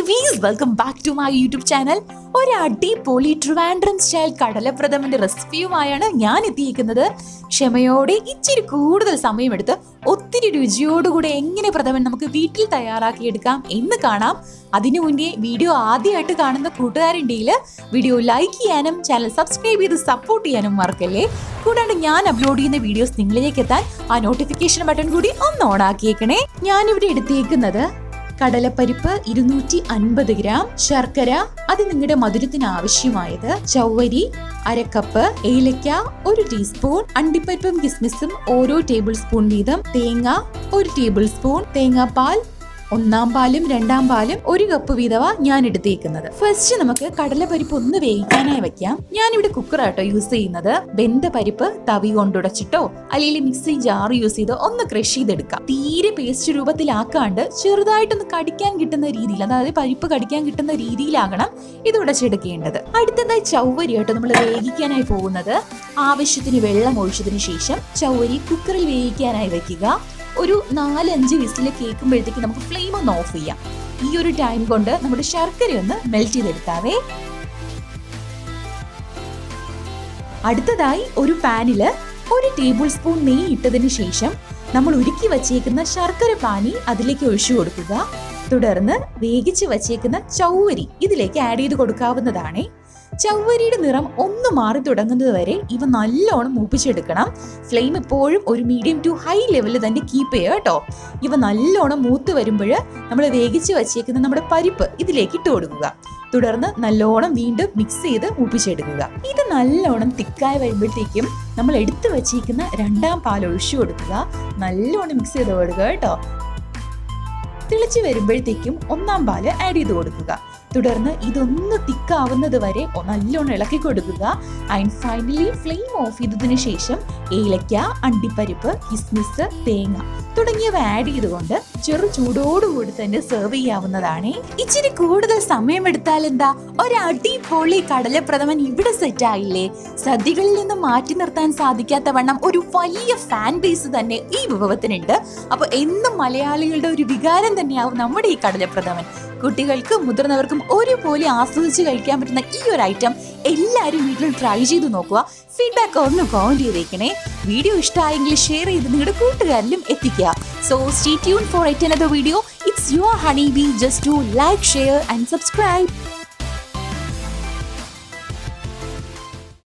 Welcome back to my YouTube channel ഒരു അടിപൊളി Trivandrum style കടലപ്രഥമന്റെ റെസിപ്പിയുമായാണ് ഞാൻ എത്തിയിരിക്കുന്നത്. ക്ഷമയോടെ ഇച്ചിരി കൂടുതൽ സമയമെടുത്ത് ഒത്തിരി രുചിയോടുകൂടെ എങ്ങനെ പ്രഥമൻ നമുക്ക് വീട്ടിൽ തയ്യാറാക്കിയെടുക്കാം എന്ന് കാണാം. അതിനു മുന്നേ വീഡിയോ ആദ്യമായിട്ട് കാണുന്ന കൂട്ടുകാരുണ്ടെങ്കിൽ വീഡിയോ ലൈക്ക് ചെയ്യാനും ചാനൽ സബ്സ്ക്രൈബ് ചെയ്ത് സപ്പോർട്ട് ചെയ്യാനും മറക്കല്ലേ? കൂടാണ്ട് ഞാൻ അപ്ലോഡ് ചെയ്യുന്ന വീഡിയോസ് നിങ്ങളിലേക്ക് എത്താൻ ആ നോട്ടിഫിക്കേഷൻ ബട്ടൺ കൂടി ഒന്ന് ഓൺ ആക്കിയേക്കണേ. ഞാനിവിടെ എടുത്തേക്കുന്നത് കടലപ്പരിപ്പ് ഇരുന്നൂറ്റി അൻപത് ഗ്രാം ശർക്കര അത് നിങ്ങളുടെ മധുരത്തിന് ആവശ്യമായത് ചൗവരി അരക്കപ്പ് ഏലക്ക ഒരു ടീസ്പൂൺ അണ്ടിപ്പരിപ്പും കിസ്മിസും ഓരോ ടേബിൾ സ്പൂൺ വീതം തേങ്ങ ഒരു ടേബിൾ സ്പൂൺ തേങ്ങാപ്പാൽ ഒന്നാം പാലും രണ്ടാം പാലും ഒരു കപ്പ് വീതവാ ഞാൻ എടുത്തേക്കുന്നത്. ഫസ്റ്റ് നമുക്ക് കടലപ്പരിപ്പ് ഒന്ന് വേവിക്കാനായി വെക്കാം. ഞാൻ ഇവിടെ കുക്കറാട്ടോ യൂസ് ചെയ്യുന്നത്. വെന്ത പരിപ്പ് തവി കൊണ്ടുടച്ചിട്ടോ അല്ലെങ്കിൽ മിക്സി ജാർ യൂസ് ചെയ്ത് ഒന്ന് ക്രഷ് ചെയ്തെടുക്കാം. തീരെ പേസ്റ്റ് രൂപത്തിലാക്കാണ്ട് ചെറുതായിട്ടൊന്ന് കടിക്കാൻ കിട്ടുന്ന രീതിയിൽ അതായത് പരിപ്പ് കടിക്കാൻ കിട്ടുന്ന രീതിയിലാകണം ഇത് ഉടച്ചെടുക്കേണ്ടത്. അടുത്തതായി ചൗവരിയായിട്ട് നമ്മൾ വേവിക്കാനായി പോകുന്നത്. ആവശ്യത്തിന് വെള്ളം ഒഴിച്ചതിന് ശേഷം ചൗവരി കുക്കറിൽ വേവിക്കാനായി വെക്കുക. ഒരു നാലഞ്ച് വിസിൽ കേൾക്കുമ്പോഴത്തേക്ക് നമുക്ക് ഫ്ലെയിം ഒന്ന് ഓഫ് ചെയ്യാം. ഈ ഒരു ടൈം കൊണ്ട് നമ്മുടെ ശർക്കര ഒന്ന് മെൽറ്റ് ചെയ്തെടുക്കാവേ. അടുത്തതായി ഒരു പാനിൽ ഒരു ടേബിൾ സ്പൂൺ നെയ്യ് ഇട്ടതിന് ശേഷം നമ്മൾ ഉരുക്കി വച്ചേക്കുന്ന ശർക്കര പാനി അതിലേക്ക് ഒഴിച്ചു കൊടുക്കുക. തുടർന്ന് വേവിച്ച് വച്ചേക്കുന്ന ചൗവരി ഇതിലേക്ക് ആഡ് ചെയ്ത് കൊടുക്കാവുന്നതാണ്. ചവ്വരിയുടെ നിറം ഒന്ന് മാറി തുടങ്ങുന്നത് വരെ ഇവ നല്ലോണം മൂപ്പിച്ചെടുക്കണം. ഫ്ലെയിം എപ്പോഴും ഒരു മീഡിയം ടു ഹൈ ലെവലിൽ തന്നെ കീപ്പ് ചെയ്യുക കേട്ടോ. ഇവ നല്ലോണം മൂത്ത് വരുമ്പോൾ നമ്മൾ വേവിച്ച് വച്ചേക്കുന്ന നമ്മുടെ പരിപ്പ് ഇതിലേക്ക് ഇട്ട് കൊടുക്കുക. തുടർന്ന് നല്ലോണം വീണ്ടും മിക്സ് ചെയ്ത് മൂപ്പിച്ചെടുക്കുക. ഇത് നല്ലോണം തിക്കായി വരുമ്പോഴത്തേക്കും നമ്മൾ എടുത്തു വച്ചേക്കുന്ന രണ്ടാം പാൽ ഒഴിച്ചു കൊടുക്കുക. നല്ലോണം മിക്സ് ചെയ്ത് കൊടുക്കുക കേട്ടോ. തിളച്ച് വരുമ്പോഴത്തേക്കും ഒന്നാം പാൽ ആഡ് ചെയ്ത് കൊടുക്കുക. തുടർന്ന് ഇതൊന്ന് തിക്കാവുന്നത് വരെ നല്ലോണം ഇളക്കി കൊടുക്കുക. ആൻഡ് ഫൈനലി ഫ്ലെയിം ഓഫ് ചെയ്തതിന് ശേഷം ഏലക്ക അണ്ടിപ്പരിപ്പ് കിസ്മിസ് തേങ്ങ തുടങ്ങിയവ ആഡ് ചെയ്തുകൊണ്ട് ചെറു ചൂടോടുകൂടി തന്നെ സെർവ് ചെയ്യാവുന്നതാണ്. ഇച്ചിരി കൂടുതൽ സമയമെടുത്താൽ എന്താ? ഒരു അടിപൊളി കടലപ്രഥമൻ ഇവിടെ സെറ്റ് ആയില്ലേ? സദ്യകളിൽ നിന്ന് മാറ്റി നിർത്താൻ സാധിക്കാത്ത വണ്ണം ഒരു വലിയ ഫാൻ ബേസ് തന്നെ ഈ വിഭവത്തിനുണ്ട്. അപ്പൊ എന്നും മലയാളികളുടെ ഒരു വികാരം തന്നെയാവും നമ്മുടെ ഈ കടലപ്രഥമൻ. കുട്ടികൾക്കും മുതിർന്നവർക്കും ഒരുപോലെ ആസ്വദിച്ച് കഴിക്കാൻ പറ്റുന്ന ഈ ഒരു ഐറ്റം എല്ലാവരും വീട്ടിൽ ട്രൈ ചെയ്ത് നോക്കുക. ഫീഡ്ബാക്ക് ഒന്ന് കമന്റ് ചെയ്തേക്കണേ. വീഡിയോ ഇഷ്ടമായെങ്കിൽ ഷെയർ ചെയ്ത് നിങ്ങളുടെ കൂട്ടുകാരിലും എത്തിക്കുക. So stay tuned for it another video. It's your honeybee. Just do like, share and subscribe.